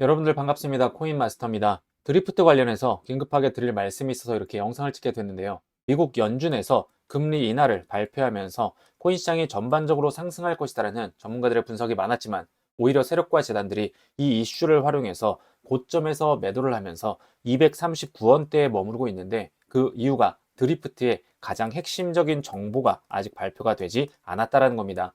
여러분들 반갑습니다. 코인마스터입니다. 드리프트 관련해서 긴급하게 드릴 말씀이 있어서 이렇게 영상을 찍게 됐는데요. 미국 연준에서 금리 인하를 발표하면서 코인 시장이 전반적으로 상승할 것이다라는 전문가들의 분석이 많았지만 오히려 세력과 재단들이 이 이슈를 활용해서 고점에서 매도를 하면서 239원대에 머무르고 있는데 그 이유가 드리프트의 가장 핵심적인 정보가 아직 발표가 되지 않았다라는 겁니다.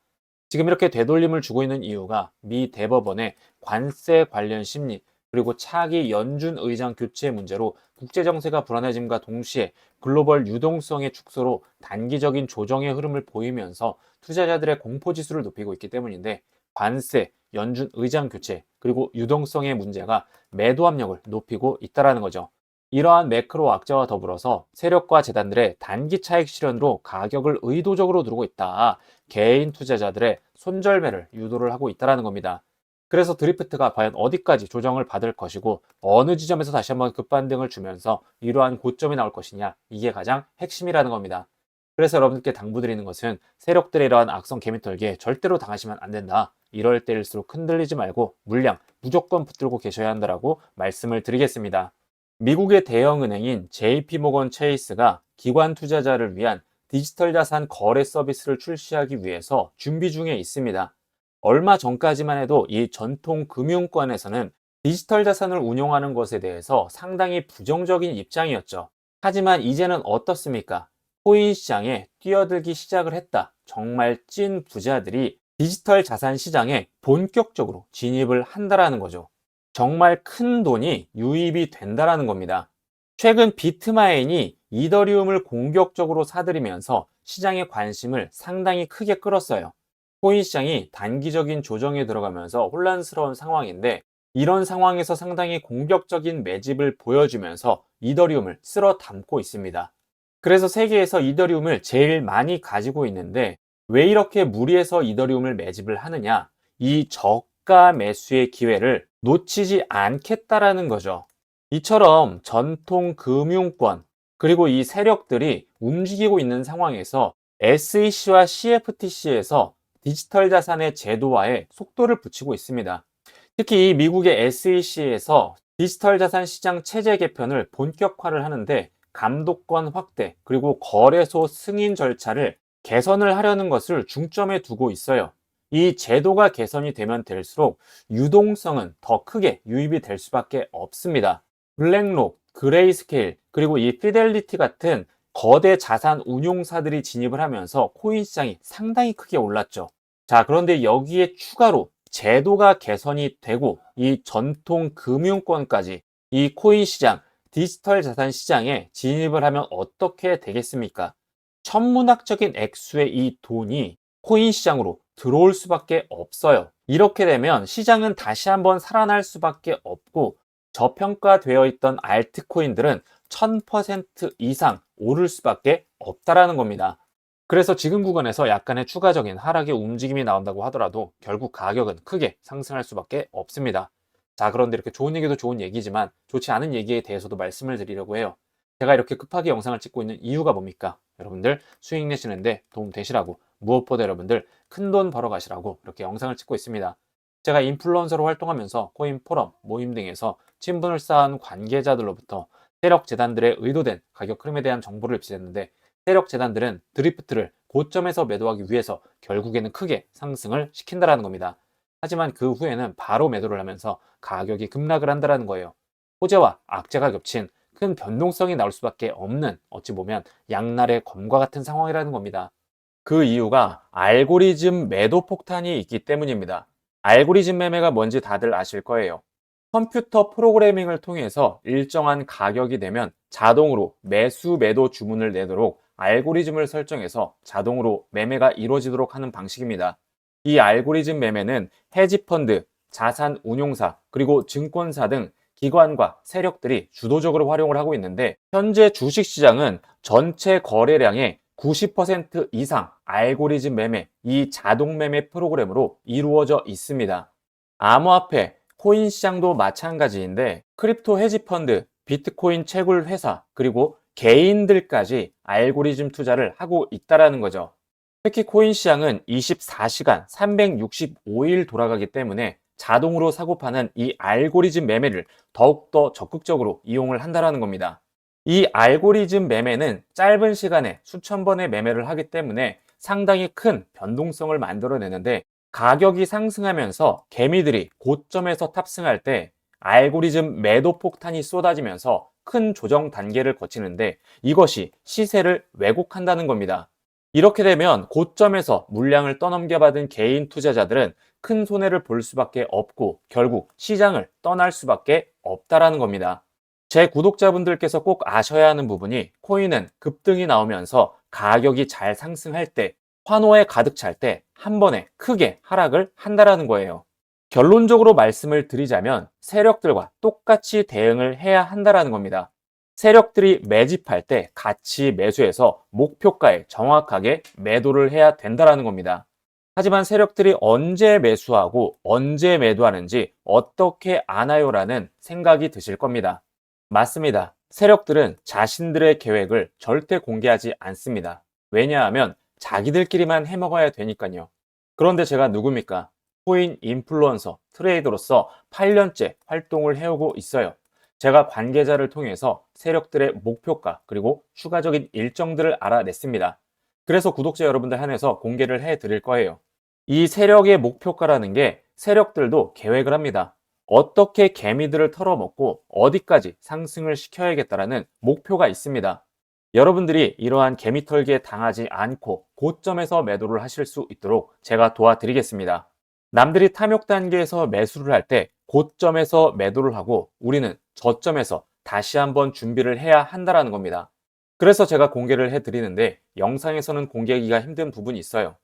지금 이렇게 되돌림을 주고 있는 이유가 미 대법원의 관세 관련 심리 그리고 차기 연준 의장 교체 문제로 국제 정세가 불안해짐과 동시에 글로벌 유동성의 축소로 단기적인 조정의 흐름을 보이면서 투자자들의 공포 지수를 높이고 있기 때문인데 관세, 연준 의장 교체 그리고 유동성의 문제가 매도 압력을 높이고 있다라는 거죠. 이러한 매크로 악재와 더불어서 세력과 재단들의 단기 차익 실현으로 가격을 의도적으로 누르고 있다. 개인 투자자들의 손절매를 유도를 하고 있다는 겁니다. 그래서 드리프트가 과연 어디까지 조정을 받을 것이고 어느 지점에서 다시 한번 급반등을 주면서 이러한 고점이 나올 것이냐 이게 가장 핵심이라는 겁니다. 그래서 여러분들께 당부드리는 것은 세력들의 이러한 악성 개미털기에 절대로 당하시면 안 된다. 이럴 때일수록 흔들리지 말고 물량 무조건 붙들고 계셔야 한다라고 말씀을 드리겠습니다. 미국의 대형 은행인 JP모건 체이스가 기관 투자자를 위한 디지털 자산 거래 서비스를 출시하기 위해서 준비 중에 있습니다. 얼마 전까지만 해도 이 전통 금융권에서는 디지털 자산을 운용하는 것에 대해서 상당히 부정적인 입장이었죠. 하지만 이제는 어떻습니까? 코인 시장에 뛰어들기 시작을 했다. 정말 찐 부자들이 디지털 자산 시장에 본격적으로 진입을 한다라는 거죠. 정말 큰 돈이 유입이 된다라는 겁니다. 최근 비트마인이 이더리움을 공격적으로 사들이면서 시장의 관심을 상당히 크게 끌었어요. 코인 시장이 단기적인 조정에 들어가면서 혼란스러운 상황인데 이런 상황에서 상당히 공격적인 매집을 보여주면서 이더리움을 쓸어 담고 있습니다. 그래서 세계에서 이더리움을 제일 많이 가지고 있는데 왜 이렇게 무리해서 이더리움을 매집을 하느냐? 이 저가 매수의 기회를 놓치지 않겠다라는 거죠. 이처럼 전통 금융권 그리고 이 세력들이 움직이고 있는 상황에서 SEC와 CFTC에서 디지털 자산의 제도화에 속도를 붙이고 있습니다. 특히 미국의 SEC에서 디지털 자산 시장 체제 개편을 본격화를 하는데 감독권 확대 그리고 거래소 승인 절차를 개선을 하려는 것을 중점에 두고 있어요. 이 제도가 개선이 되면 될수록 유동성은 더 크게 유입이 될 수밖에 없습니다. 블랙록, 그레이스케일, 그리고 이 피델리티 같은 거대 자산 운용사들이 진입을 하면서 코인 시장이 상당히 크게 올랐죠. 자, 그런데 여기에 추가로 제도가 개선이 되고 이 전통 금융권까지 이 코인 시장, 디지털 자산 시장에 진입을 하면 어떻게 되겠습니까? 천문학적인 액수의 이 돈이 코인 시장으로 들어올 수밖에 없어요. 이렇게 되면 시장은 다시 한번 살아날 수밖에 없고 저평가되어 있던 알트코인들은 1000% 이상 오를 수밖에 없다라는 겁니다. 그래서 지금 구간에서 약간의 추가적인 하락의 움직임이 나온다고 하더라도 결국 가격은 크게 상승할 수밖에 없습니다. 자, 그런데 이렇게 좋은 얘기도 좋은 얘기지만 좋지 않은 얘기에 대해서도 말씀을 드리려고 해요. 제가 이렇게 급하게 영상을 찍고 있는 이유가 뭡니까? 여러분들 수익 내시는데 도움 되시라고 무엇보다 여러분들 큰 돈 벌어 가시라고 이렇게 영상을 찍고 있습니다. 제가 인플루언서로 활동하면서 코인 포럼, 모임 등에서 친분을 쌓은 관계자들로부터 세력 재단들의 의도된 가격 흐름에 대한 정보를 입수했는데 세력 재단들은 드리프트를 고점에서 매도하기 위해서 결국에는 크게 상승을 시킨다라는 겁니다. 하지만 그 후에는 바로 매도를 하면서 가격이 급락을 한다라는 거예요. 호재와 악재가 겹친 큰 변동성이 나올 수밖에 없는 어찌 보면 양날의 검과 같은 상황이라는 겁니다. 그 이유가 알고리즘 매도 폭탄이 있기 때문입니다. 알고리즘 매매가 뭔지 다들 아실 거예요. 컴퓨터 프로그래밍을 통해서 일정한 가격이 되면 자동으로 매수 매도 주문을 내도록 알고리즘을 설정해서 자동으로 매매가 이루어지도록 하는 방식입니다. 이 알고리즘 매매는 헤지펀드, 자산 운용사, 그리고 증권사 등 기관과 세력들이 주도적으로 활용을 하고 있는데 현재 주식 시장은 전체 거래량의 90% 이상 알고리즘 매매, 이 자동 매매 프로그램으로 이루어져 있습니다. 암호화폐, 코인 시장도 마찬가지인데 크립토 헤지펀드, 비트코인 채굴 회사, 그리고 개인들까지 알고리즘 투자를 하고 있다라는 거죠. 특히 코인 시장은 24시간 365일 돌아가기 때문에 자동으로 사고 파는 이 알고리즘 매매를 더욱더 적극적으로 이용을 한다라는 겁니다. 이 알고리즘 매매는 짧은 시간에 수천 번의 매매를 하기 때문에 상당히 큰 변동성을 만들어내는데 가격이 상승하면서 개미들이 고점에서 탑승할 때 알고리즘 매도 폭탄이 쏟아지면서 큰 조정 단계를 거치는데 이것이 시세를 왜곡한다는 겁니다. 이렇게 되면 고점에서 물량을 떠넘겨 받은 개인 투자자들은 큰 손해를 볼 수밖에 없고 결국 시장을 떠날 수밖에 없다라는 겁니다. 제 구독자분들께서 꼭 아셔야 하는 부분이 코인은 급등이 나오면서 가격이 잘 상승할 때 환호에 가득 찰 때 한 번에 크게 하락을 한다라는 거예요. 결론적으로 말씀을 드리자면 세력들과 똑같이 대응을 해야 한다라는 겁니다. 세력들이 매집할 때 같이 매수해서 목표가에 정확하게 매도를 해야 된다라는 겁니다. 하지만 세력들이 언제 매수하고 언제 매도하는지 어떻게 아나요라는 생각이 드실 겁니다. 맞습니다. 세력들은 자신들의 계획을 절대 공개하지 않습니다. 왜냐하면 자기들끼리만 해먹어야 되니까요. 그런데 제가 누굽니까? 코인 인플루언서, 트레이더로서 8년째 활동을 해오고 있어요. 제가 관계자를 통해서 세력들의 목표가 그리고 추가적인 일정들을 알아냈습니다. 그래서 구독자 여러분들 한해서 공개를 해 드릴 거예요. 이 세력의 목표가라는 게 세력들도 계획을 합니다. 어떻게 개미들을 털어먹고 어디까지 상승을 시켜야겠다라는 목표가 있습니다. 여러분들이 이러한 개미 털기에 당하지 않고 고점에서 매도를 하실 수 있도록 제가 도와드리겠습니다. 남들이 탐욕 단계에서 매수를 할 때 고점에서 매도를 하고 우리는 저점에서 다시 한번 준비를 해야 한다라는 겁니다. 그래서 제가 공개를 해드리는데 영상에서는 공개하기가 힘든 부분이 있어요.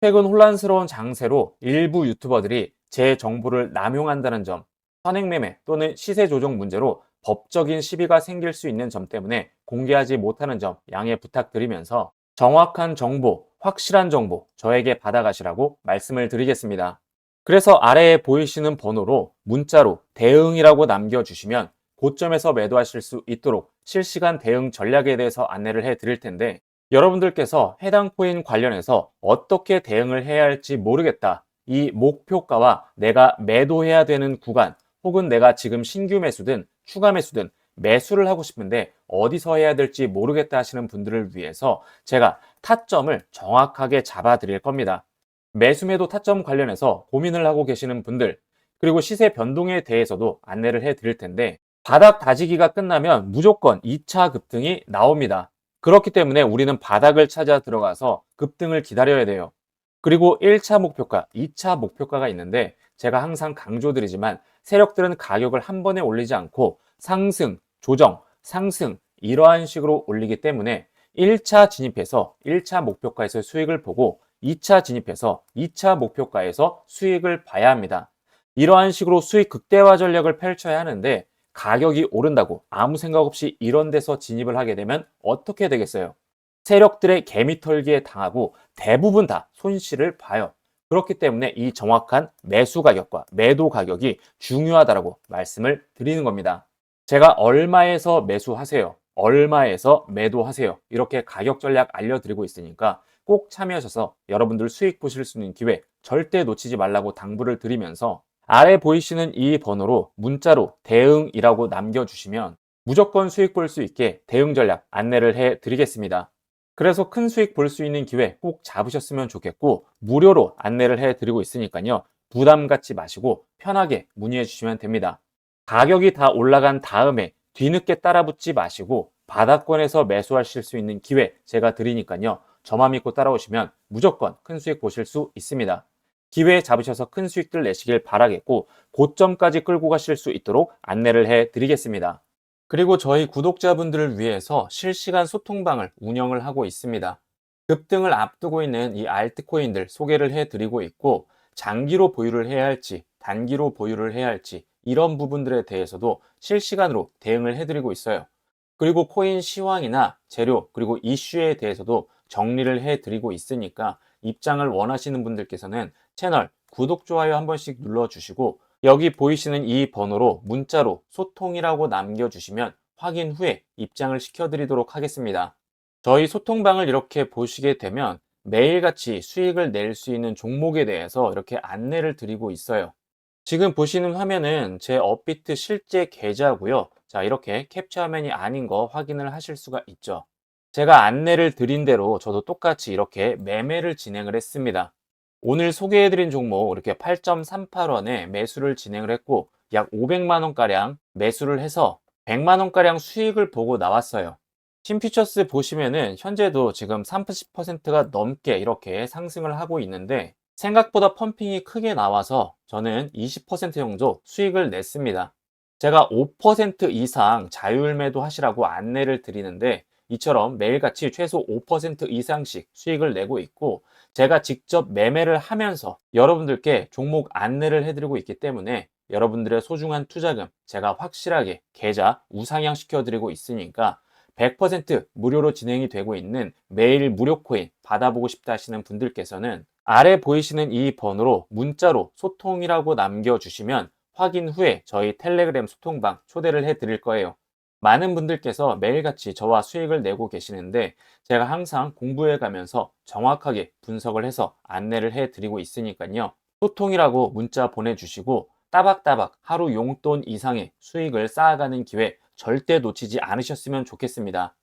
최근 혼란스러운 장세로 일부 유튜버들이 제 정보를 남용한다는 점, 선행매매 또는 시세 조정 문제로 법적인 시비가 생길 수 있는 점 때문에 공개하지 못하는 점 양해 부탁드리면서 정확한 정보, 확실한 정보 저에게 받아가시라고 말씀을 드리겠습니다. 그래서 아래에 보이시는 번호로 문자로 대응이라고 남겨주시면 고점에서 매도하실 수 있도록 실시간 대응 전략에 대해서 안내를 해 드릴 텐데 여러분들께서 해당 코인 관련해서 어떻게 대응을 해야 할지 모르겠다. 이 목표가와 내가 매도해야 되는 구간 혹은 내가 지금 신규 매수든 추가 매수든 매수를 하고 싶은데 어디서 해야 될지 모르겠다 하시는 분들을 위해서 제가 타점을 정확하게 잡아 드릴 겁니다. 매수 매도 타점 관련해서 고민을 하고 계시는 분들 그리고 시세 변동에 대해서도 안내를 해 드릴 텐데 바닥 다지기가 끝나면 무조건 2차 급등이 나옵니다. 그렇기 때문에 우리는 바닥을 찾아 들어가서 급등을 기다려야 돼요. 그리고 1차 목표가, 2차 목표가가 있는데 제가 항상 강조드리지만 세력들은 가격을 한 번에 올리지 않고 상승, 조정, 상승 이러한 식으로 올리기 때문에 1차 진입해서 1차 목표가에서 수익을 보고 2차 진입해서 2차 목표가에서 수익을 봐야 합니다. 이러한 식으로 수익 극대화 전략을 펼쳐야 하는데 가격이 오른다고 아무 생각 없이 이런 데서 진입을 하게 되면 어떻게 되겠어요? 세력들의 개미털기에 당하고 대부분 다 손실을 봐요. 그렇기 때문에 이 정확한 매수 가격과 매도 가격이 중요하다고 말씀을 드리는 겁니다. 제가 얼마에서 매수하세요. 얼마에서 매도하세요. 이렇게 가격 전략 알려드리고 있으니까 꼭 참여하셔서 여러분들 수익 보실 수 있는 기회 절대 놓치지 말라고 당부를 드리면서 아래 보이시는 이 번호로 문자로 대응이라고 남겨주시면 무조건 수익 볼 수 있게 대응 전략 안내를 해 드리겠습니다. 그래서 큰 수익 볼 수 있는 기회 꼭 잡으셨으면 좋겠고 무료로 안내를 해 드리고 있으니까요. 부담 갖지 마시고 편하게 문의해 주시면 됩니다. 가격이 다 올라간 다음에 뒤늦게 따라붙지 마시고 바닥권에서 매수하실 수 있는 기회 제가 드리니까요. 저만 믿고 따라오시면 무조건 큰 수익 보실 수 있습니다. 기회 잡으셔서 큰 수익들 내시길 바라겠고 고점까지 끌고 가실 수 있도록 안내를 해 드리겠습니다. 그리고 저희 구독자분들을 위해서 실시간 소통방을 운영을 하고 있습니다. 급등을 앞두고 있는 이 알트코인들 소개를 해 드리고 있고 장기로 보유를 해야 할지 단기로 보유를 해야 할지 이런 부분들에 대해서도 실시간으로 대응을 해 드리고 있어요. 그리고 코인 시황이나 재료 그리고 이슈에 대해서도 정리를 해 드리고 있으니까 입장을 원하시는 분들께서는 채널 구독, 좋아요 한 번씩 눌러주시고 여기 보이시는 이 번호로 문자로 소통이라고 남겨주시면 확인 후에 입장을 시켜드리도록 하겠습니다. 저희 소통방을 이렇게 보시게 되면 매일같이 수익을 낼 수 있는 종목에 대해서 이렇게 안내를 드리고 있어요. 지금 보시는 화면은 제 업비트 실제 계좌고요. 자, 이렇게 캡처 화면이 아닌 거 확인을 하실 수가 있죠. 제가 안내를 드린 대로 저도 똑같이 이렇게 매매를 진행을 했습니다. 오늘 소개해드린 종목 이렇게 8.38원에 매수를 진행을 했고 약 500만 원가량 매수를 해서 100만 원가량 수익을 보고 나왔어요. 신피처스 보시면은 현재도 지금 30%가 넘게 이렇게 상승을 하고 있는데 생각보다 펌핑이 크게 나와서 저는 20% 정도 수익을 냈습니다. 제가 5% 이상 자율 매도 하시라고 안내를 드리는데 이처럼 매일같이 최소 5% 이상씩 수익을 내고 있고 제가 직접 매매를 하면서 여러분들께 종목 안내를 해드리고 있기 때문에 여러분들의 소중한 투자금 제가 확실하게 계좌 우상향 시켜드리고 있으니까 100% 무료로 진행이 되고 있는 매일 무료 코인 받아보고 싶다 하시는 분들께서는 아래 보이시는 이 번호로 문자로 소통이라고 남겨주시면 확인 후에 저희 텔레그램 소통방 초대를 해 드릴 거예요. 많은 분들께서 매일같이 저와 수익을 내고 계시는데 제가 항상 공부해 가면서 정확하게 분석을 해서 안내를 해 드리고 있으니까요. 소통이라고 문자 보내주시고 따박따박 하루 용돈 이상의 수익을 쌓아가는 기회 절대 놓치지 않으셨으면 좋겠습니다.